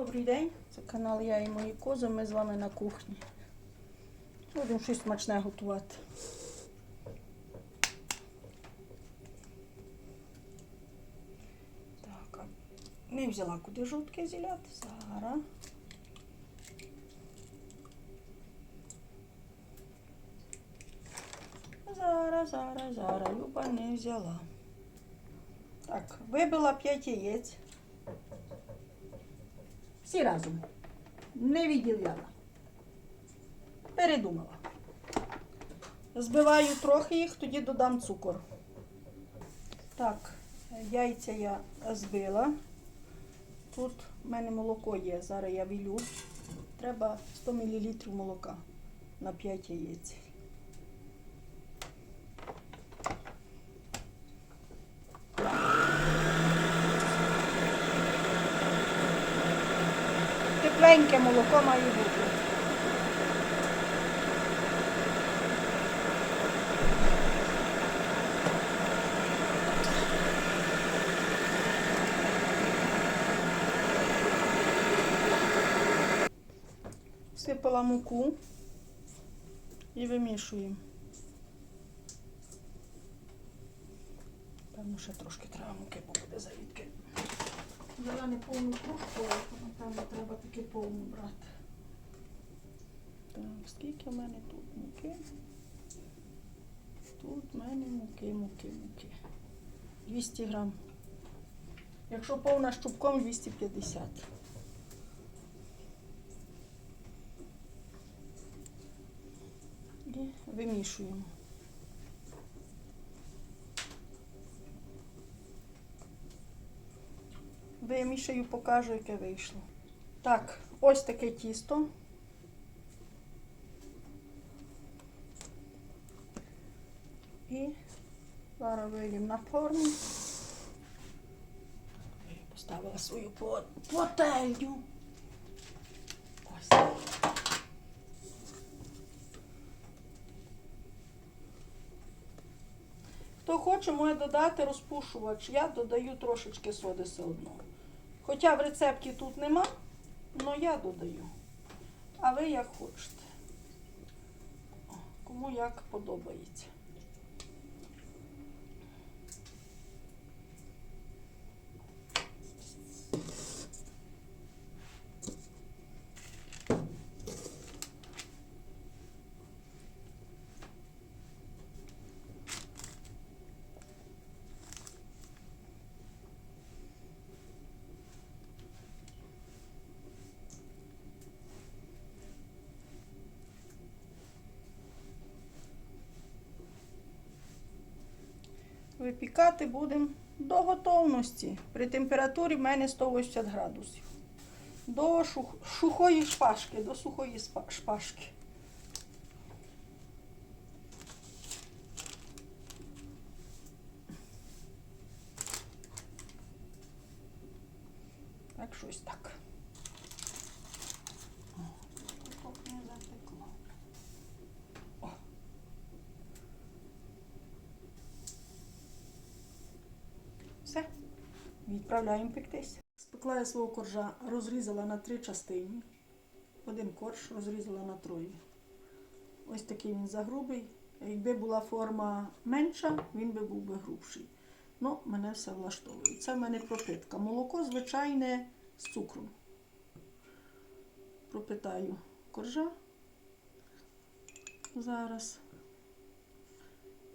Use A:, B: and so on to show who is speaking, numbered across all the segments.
A: Добрий день, це канал Я і мої кози. Ми з вами на кухні. Будемо щось смачне готувати. Так, не взяла куди жовтки зіляти. Зараз. Зараз, зараз, зараз. Люба не взяла. Так, вибила 5 яєць. Всі разом. Не відділяла. Передумала. Збиваю трохи їх, тоді додам цукор. Так, яйця я збила. Тут в мене молоко є, зараз я вілю. Треба 100 мл молока на 5 яєць. Тепленьке молоко має бути. Всипала муку і вимішуємо. Певно, ще трошки треба муки, бо буде завідки. Взяла не повну кружку, напевно треба таки повну брати. Так, скільки в мене тут муки? Тут в мене муки, муки, муки. 200 грам. Якщо повна щупком 250. І вимішуємо. Вимішаю, покажу, яке вийшло. Так, ось таке тісто. І зараз вилім на форму. Поставила свою по- потельню. Ось. Хто хоче, може додати розпушувач. Я додаю трошечки соди все одно. Хоча в рецепті тут нема, але я додаю. А ви як хочете. Кому як подобається. Випікати будемо до готовності. При температурі в мене 180 градусів. До сухої шпажки, до сухої шпажки. Так, щось так. О, кусок не затекло. О. Все, відправляємо пектись. Спекла я свого коржа, розрізала на три частини. Один корж розрізала на троє. Ось такий він загрубий. Якби була форма менша, він би був би грубший. Ну, мене все влаштовує. Це в мене пропитка. Молоко звичайне з цукром. Пропитаю коржа. Зараз.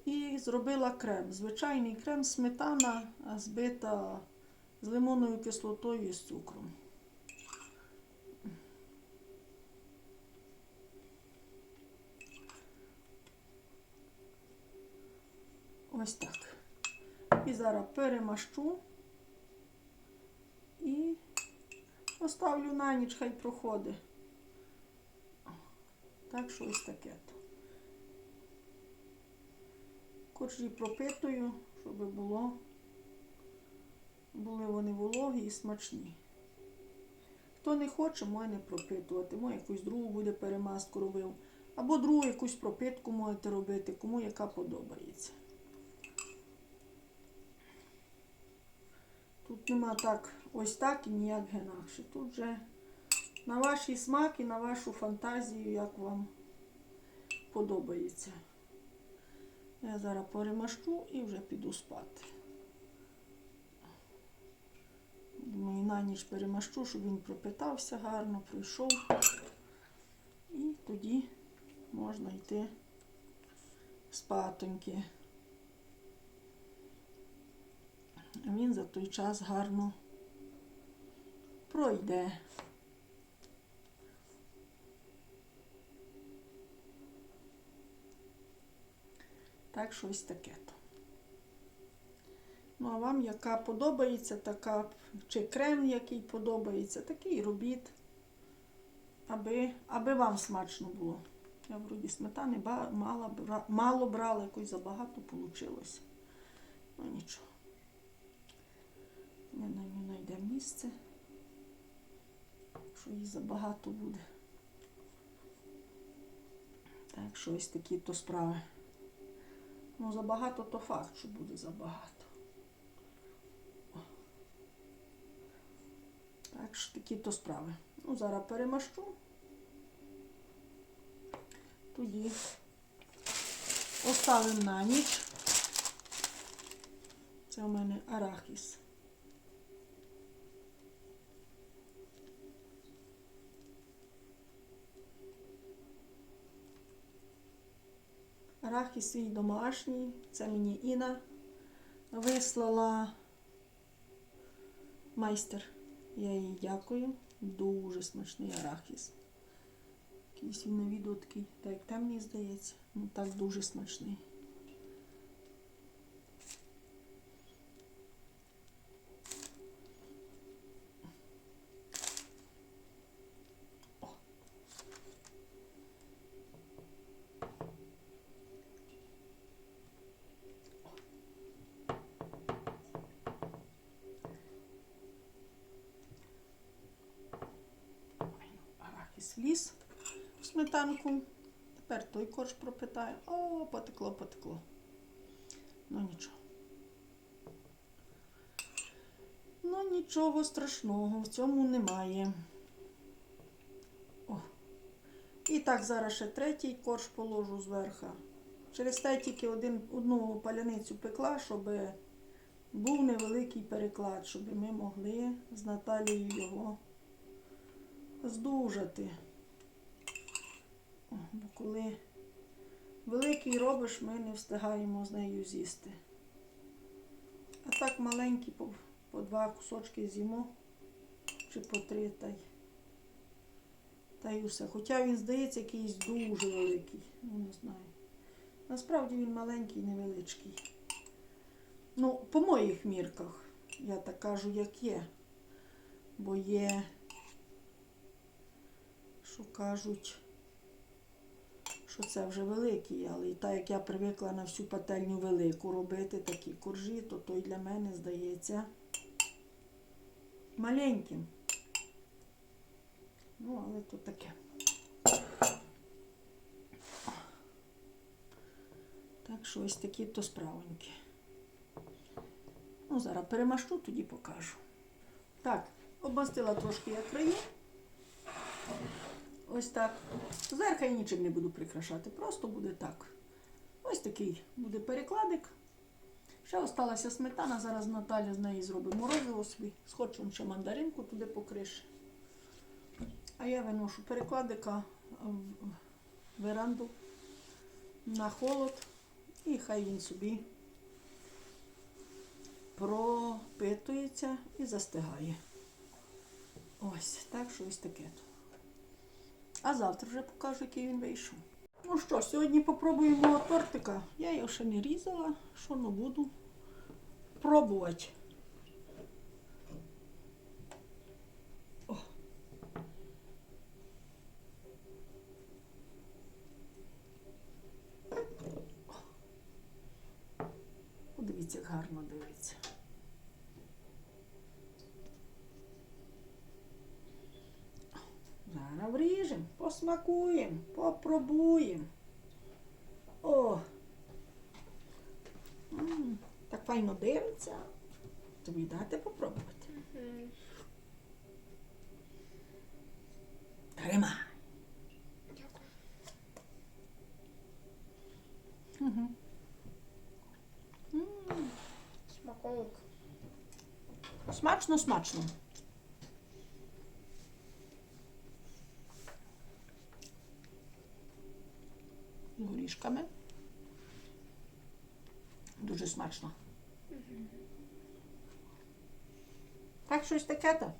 A: І зробила крем. Звичайний крем, сметана збита з лимонною кислотою і з цукром. Ось так. І зараз перемащу і поставлю на ніч, хай проходить. Так що ось таке. то. Коржі пропитую, щоб було, були вони вологі і смачні. Хто не хоче, може не пропитувати. Може якусь другу буде перемазку робив. Або другу якусь пропитку можете робити, кому яка подобається. Тут нема так, ось так і ніяк інакше. Тут вже На ваш смак і на вашу фантазію, як вам подобається. Я зараз перемащу і вже піду спати. Думаю, на ніч перемащу, щоб він пропитався гарно, пройшов. І тоді можна йти спатоньки. А він за той час гарно пройде. Так, щось таке то. Ну, а вам яка подобається, така, чи крем, який подобається, такий робіть, аби, аби вам смачно було. Я вроді сметани мало, мало брала, якось забагато вийшло. Ну нічого. Ми на ній знайдемо місце, що їй забагато буде. Так, що ось такі то справи. Ну, забагато то факт, що буде забагато. О. Так такі то справи. Ну, зараз перемащу. Тоді оставимо на ніч. Це у мене арахіс. Арахіс свій домашній. Це мені Іна вислала майстер. Я їй дякую. Дуже смачний арахіс. Якийсь він на відео такий, так як темний здається. Ну так дуже смачний. О. Вліз в сметанку. Тепер той корж пропитає. О, потекло, потекло. Ну нічого. Ну нічого страшного в цьому немає. О. І так, зараз ще третій корж положу зверху. Через те тільки один, одну паляницю пекла, щоб був невеликий переклад, щоб ми могли з Наталією його здужати. Бо коли великий робиш, ми не встигаємо з нею з'їсти. А так маленькі по, по два кусочки з'їмо чи по три та й, та й усе. Хоча він здається якийсь дуже великий. Ну, не знаю. Насправді він маленький, невеличкий. Ну, по моїх мірках, я так кажу, як є. Бо є що кажуть, що це вже великий, але і так як я привикла на всю пательню велику робити такі коржі, то той для мене здається маленьким. Ну, але то таке. Так що ось такі то справоньки. Ну, зараз перемащу, тоді покажу. Так, обмастила трошки я краї. Ось так. Зверху я нічим не буду прикрашати, просто буде так. Ось такий буде перекладик. Ще осталася сметана, зараз Наталя з неї зробить морозиво собі. Схочу ще мандаринку туди покрише. А я виношу перекладика в веранду на холод. І хай він собі пропитується і застигає. Ось, так що ось таке. А завтра вже покажу, який він вийшов. Ну що, сьогодні попробуємо тортика. Я його ще не різала, що не буду пробувати. О. Подивіться, як гарно побачимо, посмакуємо, попробуємо. О! М -м, так файно дивиться. Тобі дати попробувати. Угу. Тримай. Угу. Смаколик. Смачно, смачно. Дуже смачно. Так, щось таке то.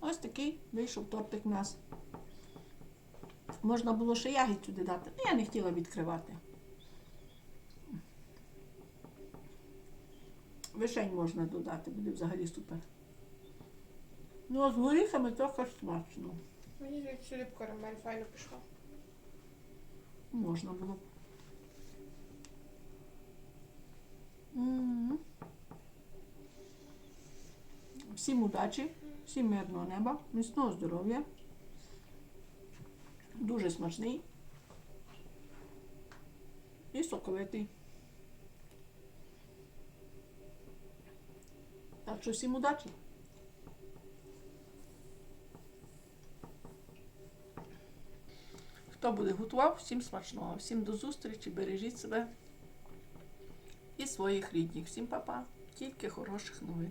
A: Ось такий вийшов тортик у нас. Можна було ще ягід сюди дати. Ну, я не хотіла відкривати. Вишень можна додати, буде взагалі супер. Ну, а з горіхами трохи смачно.
B: Мені сюди карамель файно пішла.
A: Можна було. б. М. Всім удачі, всім мирного неба, міцного здоров'я. Дуже смачний. І соковитий. Так що всім удачі. Хто буде готував, всім смачного, всім до зустрічі, бережіть себе своїх рідних. Всім па-па, тільки хороших новин.